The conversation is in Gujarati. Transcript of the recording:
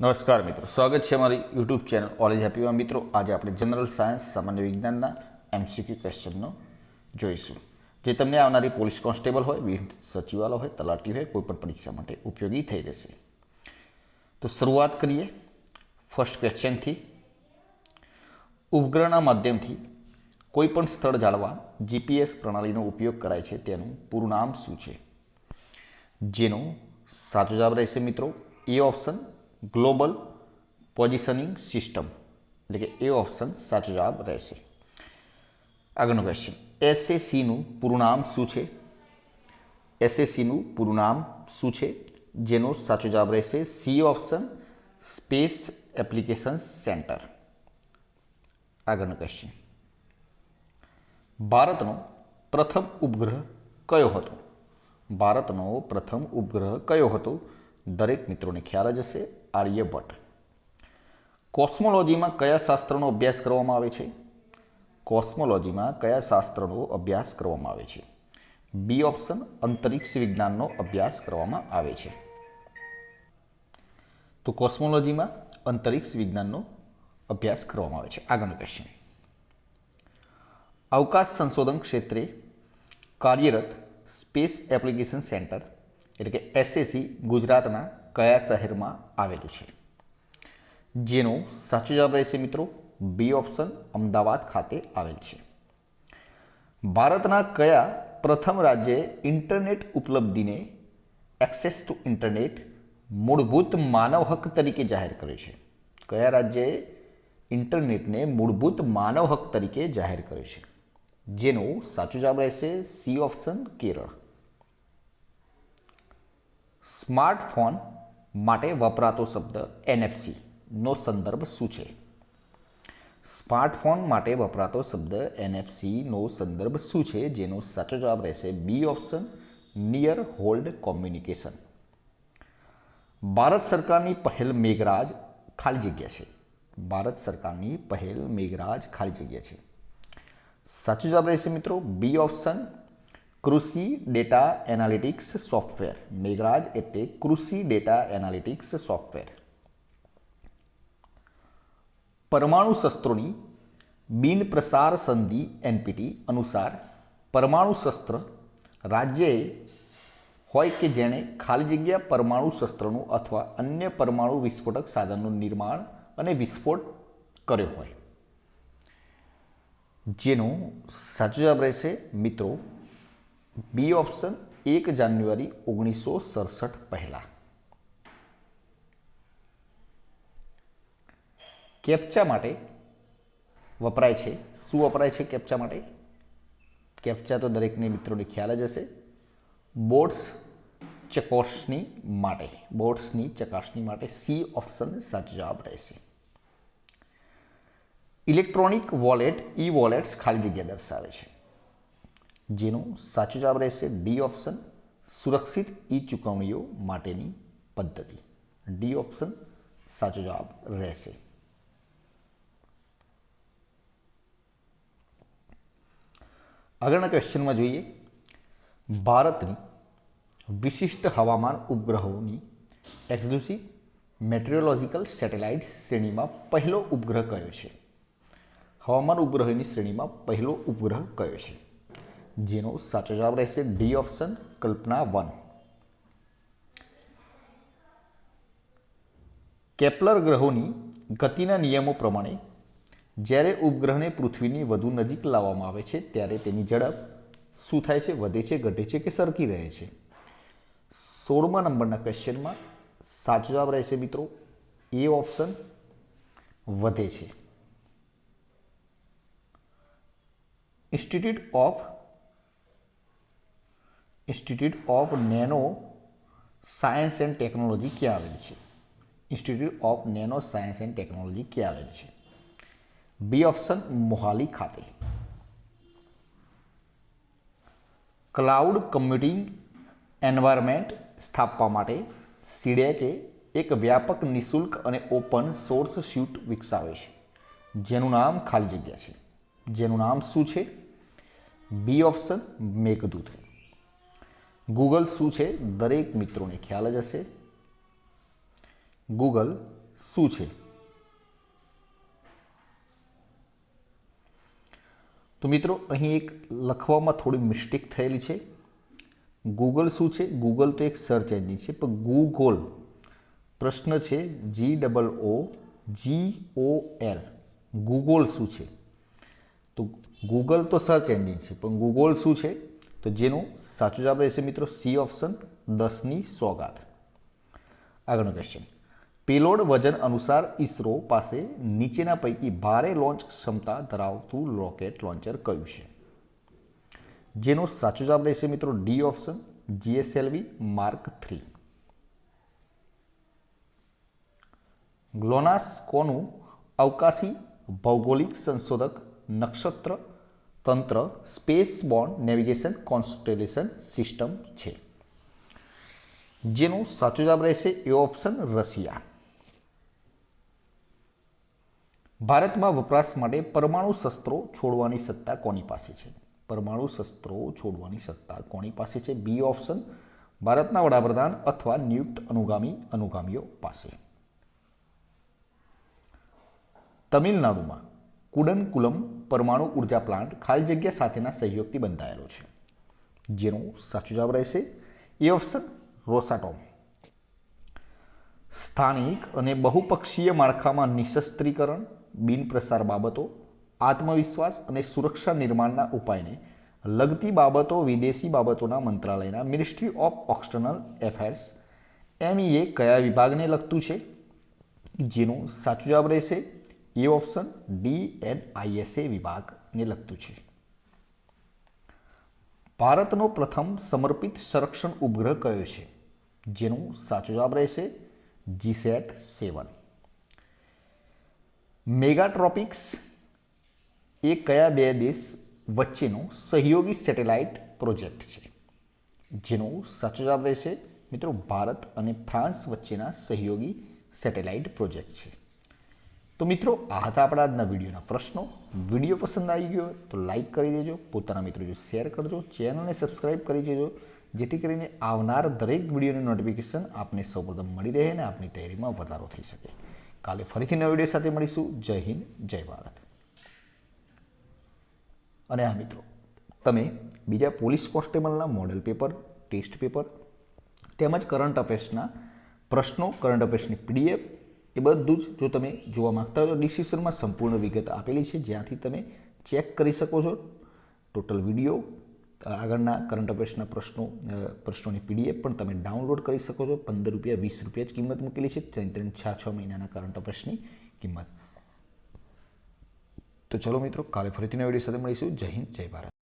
નમસ્કાર મિત્રો, સ્વાગત છે અમારી યુટ્યુબ ચેનલ ઓલેજ હેપીમાં મિત્રો, આજે આપણે જનરલ સાયન્સ સામાન્ય વિજ્ઞાનના એમસીક્યુ ક્વેશ્ચનનો જોઈશું. જે તમને આવનારી પોલીસ કોન્સ્ટેબલ હોય વિવિધ સચિવાલય હોય, તલાટી હોય, કોઈપણ પરીક્ષા માટે ઉપયોગી થઈ રહેશે. તો શરૂઆત કરીએ ફર્સ્ટ ક્વેશ્ચનથી ઉપગ્રહના માધ્યમથી કોઈપણ સ્થળ જાળવા જીપીએસ પ્રણાલીનો ઉપયોગ કરાય છે, તેનું પૂરું નામ શું છે? જેનો સાચો જવાબ રહેશે મિત્રો, A option global positioning system એટલે કે એ ઓપ્શન સાચો જવાબ રહેશે. આગળનો ક્વેશ્ચન એસએસીનું પૂરું નામ શું છે? એસએસીનું પૂરું નામ શું છે? જેનો સાચો જવાબ રહેશે C option space application center આગળનો ક્વેશ્ચન ભારતનો પ્રથમ ઉપગ્રહ કયો હતો? ભારતનો પ્રથમ ઉપગ્રહ કયો હતો? દરેક મિત્રોને ખ્યાલ જ હશે. આર્યભટ્ટ. કોસ્મોલોજીમાં કયા શાસ્ત્રનો અભ્યાસ કરવામાં આવે છે? કોસ્મોલોજીમાં કયા શાસ્ત્રનો અભ્યાસ કરવામાં આવે છે? બી ઓપ્શન, અંતરિક્ષ વિજ્ઞાનનો અભ્યાસ કરવામાં આવે છે. તો કોસ્મોલોજીમાં અંતરિક્ષ વિજ્ઞાનનો અભ્યાસ કરવામાં આવે છે. આગળનો ક્વેશ્ચન અવકાશ સંશોધન ક્ષેત્રે કાર્યરત સ્પેસ એપ્લિકેશન સેન્ટર, એટલે કે એસએસી ગુજરાતના કયા શહેરમાં આવેલું છે? જેનો સાચો જવાબ રહેશે મિત્રો બી ઓપ્શન અમદાવાદ ખાતે આવેલ છે. ભારતના કયા પ્રથમ રાજ્યે ઇન્ટરનેટ ઉપલબ્ધિને એક્સેસ ટુ ઇન્ટરનેટ મૂળભૂત માનવ હક તરીકે જાહેર કર્યો છે? કયા રાજ્યે ઇન્ટરનેટને મૂળભૂત માનવ હક તરીકે જાહેર કર્યો છે? જેનો સાચો જવાબ રહેશે સી ઓપ્શન કેરળ. સ્માર્ટફોન માટે વપરાતો શબ્દ એનએફસી નો સંદર્ભ શું છે? સ્માર્ટફોન માટે વપરાતો શબ્દ એનએફસી નો સંદર્ભ શું છે? જેનો સાચો જવાબ રહેશે B option near hold communication Bharat સરકારની પહેલ મેઘરાજ ખાલી જગ્યા છે. ભારત સરકારની પહેલ મેઘરાજ ખાલી જગ્યા છે. સાચો જવાબ રહેશે મિત્રો બી ઓપ્શન કૃષિ ડેટા એનાલિટિક્સ સોફ્ટવેર. મેઘરાજ એટલે કૃષિ ડેટા એનાલિટિક્સ સોફ્ટવેર. પરમાણુ શસ્ત્રોની બિન પ્રસાર સંધિ એનપીટી અનુસાર પરમાણુ શસ્ત્ર રાજ્યએ હોય કે જેણે ખાલી જગ્યા પરમાણુ શસ્ત્રનું અથવા અન્ય પરમાણુ વિસ્ફોટક સાધનનું નિર્માણ અને વિસ્ફોટ કર્યો હોય. જેનો સાચો જવાબ રહેશે, મિત્રો બી ઓપ્શન એક જાન્યુઆરી ઓગણીસો સડસઠ પહેલાં કેપ્ચા માટે વપરાય છે શું વપરાય છે કેપ્ચા માટે કેપ્ચા તો દરેકને મિત્રોને ખ્યાલ જ હશે બોર્ડ્સ ચકાસણી માટે બોર્ડ્સની ચકાસણી માટે સી ઓપ્શન સાચો જવાબ રહેશે ઇલેક્ટ્રોનિક વોલેટ ઈ વોલેટ્સ ખાલી જગ્યા દર્શાવે છે જેનો સાચો જવાબ રહેશે ડી ઓપ્શન, સુરક્ષિત ઈ ચૂકવણીઓ માટેની પદ્ધતિ. ડી ઓપ્શન, સાચો જવાબ રહેશે. આગળના ક્વેશ્ચનમાં જોઈએ, ભારતની વિશિષ્ટ હવામાન ઉપગ્રહોની એક્સક્લુસિવ મેટ્રિયોલોજિકલ સેટેલાઇટ શ્રેણીમાં પહેલો ઉપગ્રહ કયો છે? હવામાન ઉપગ્રહની શ્રેણીમાં પહેલો ઉપગ્રહ કયો છે? જેનો સાચો જવાબ રહેશે D option Kalpana one Kepler ગ્રહોની ગતિના નિયમો પ્રમાણે જ્યારે ઉપગ્રહને પૃથ્વીની વધુ નજીક લાવવામાં આવે છે, ત્યારે તેની ઝડપ શું થાય છે, વધે છે, ઘટે છે કે સરકી રહે છે? સોળમા નંબરના ક્વેશ્ચનમાં સાચો જવાબ રહેશે મિત્રો એ ઓપ્શન વધે છે. Institute of institute of nano science and technology ક્યાં આવેલી છે? Institute of nano science and technology ક્યાં આવેલી છે? બી ઓપ્શન મોહાલી ખાતે. ક્લાઉડ કમ્પ્યુટિંગ એન્વાયરમેન્ટ સ્થાપવા માટે સીડેકે એક વ્યાપક, નિઃશુલ્ક અને ઓપન સોર્સ સ્યુટ વિકસાવે છે, જેનું નામ ખાલી જગ્યા છે. જેનું નામ શું છે? બી ઓપ્શન મેઘદૂત. ગૂગલ શું છે? દરેક મિત્રોને ખ્યાલ જ હશે. ગૂગલ શું છે? તો મિત્રો, અહીં એક લખવામાં થોડી મિસ્ટેક થયેલી છે. ગૂગલ શું છે? ગૂગલ તો એક સર્ચ એન્જિન છે, પણ ગૂગલ પ્રશ્ન છે G double O G O L Google શું છે? તો ગૂગલ તો સર્ચ એન્જિન છે, પણ ગૂગલ શું છે? તો જેનો સાચો જવાબ રહેશે મિત્રો સી ઓપ્શન દસની સોગાત આગળનો ક્વેશ્ચન પેલોડ વજન અનુસાર ઇસરો પાસે નીચેના પૈકી ભારે લોન્ચ ક્ષમતા ધરાવતું રોકેટ લોન્ચર કયું છે? જેનો સાચો જવાબ રહેશે મિત્રો D option GSLV mark three. GLONASS કોનું અવકાશી ભૌગોલિક સંશોધક નક્ષત્ર તંત્ર space bond navigation constellation system છે. જેનો સાચો જવાબ રહેશે એ ઓપ્શન રશિયા. ભારતમાં વપરાશ માટે પરમાણુ શસ્ત્રો છોડવાની સત્તા કોની પાસે છે? પરમાણુ શસ્ત્રો છોડવાની સત્તા કોની પાસે છે? બી ઓપ્શન ભારતના વડાપ્રધાન અથવા નિયુક્ત અનુગામી અનુગામીઓ પાસે. તમિલનાડુમાં કુડનકુલમ પરમાણુ ઊર્જા પ્લાન્ટ ખાલી જગ્યા સાથેના સહયોગથી બંધાયેલો છે. જેનો સાચો જવાબ રહેશે એ ઓપ્શન રોસાટોમ. સ્થાનિક અને બહુપક્ષીય માળખામાં નિશસ્ત્રીકરણ, બિનપ્રસાર બાબતો, આત્મવિશ્વાસ અને સુરક્ષા નિર્માણના ઉપાયને લગતી બાબતો વિદેશી બાબતોના મંત્રાલયના ministry of external affairs MEA કયા વિભાગને લગતું છે? જેનો સાચો જવાબ રહેશે A option D N ISA વિભાગને લગતું છે. ભારતનો પ્રથમ સમર્પિત સંરક્ષણ ઉપગ્રહ કયો છે? જેનું સાચો જવાબ રહેશે જીસેટ સેવન. મેગાટ્રોપિક્સ એ કયા બે દેશ વચ્ચેનો સહયોગી સેટેલાઇટ પ્રોજેક્ટ છે? જેનો સાચો જવાબ રહેશે મિત્રો ભારત અને ફ્રાન્સ વચ્ચેના સહયોગી સેટેલાઇટ પ્રોજેક્ટ છે. તો મિત્રો, આ હતા આપણા આજના વિડીયોના પ્રશ્નો. વીડિયો પસંદ આવી ગયો તો લાઈક કરી દેજો. પોતાના મિત્રો જો શેર કરજો. ચેનલને સબસ્ક્રાઈબ કરી દેજો. જેથી કરીને આવનાર દરેક વિડીયોની નોટિફિકેશન આપને સૌપ્રથમ મળી રહે અને આપની તૈયારીમાં વધારો થઈ શકે. કાલે ફરીથી નવા વીડિયો સાથે મળીશું. જય હિન્દ, જય ભારત. અને આ મિત્રો, તમે બીજા પોલીસ કોન્સ્ટેબલના મોડેલ પેપર ટેસ્ટ પેપર તેમજ કરંટ અફેર્સના પ્રશ્નો કરંટ અફેર્સની પીડીએફ એ બધું જ જો તમે જોવા માંગતા હોય તો ડિસ્ક્રિપ્શનમાં સંપૂર્ણ વિગત આપેલી છે. જ્યાંથી તમે ચેક કરી શકો છો. ટોટલ વીડિયો આગળના કરંટ અફેર્સના પ્રશ્નો પ્રશ્નોની પીડીએફ પણ તમે ડાઉનલોડ કરી શકો છો. પંદર રૂપિયા, વીસ રૂપિયા જ કિંમત મૂકેલી છે. ત્રણ છ છ મહિનાના કરંટ અફેર્સની કિંમત. તો ચલો મિત્રો, કાલે ફરીથી નવી સાથે મળીશું. જય હિન્દ, જય ભારત.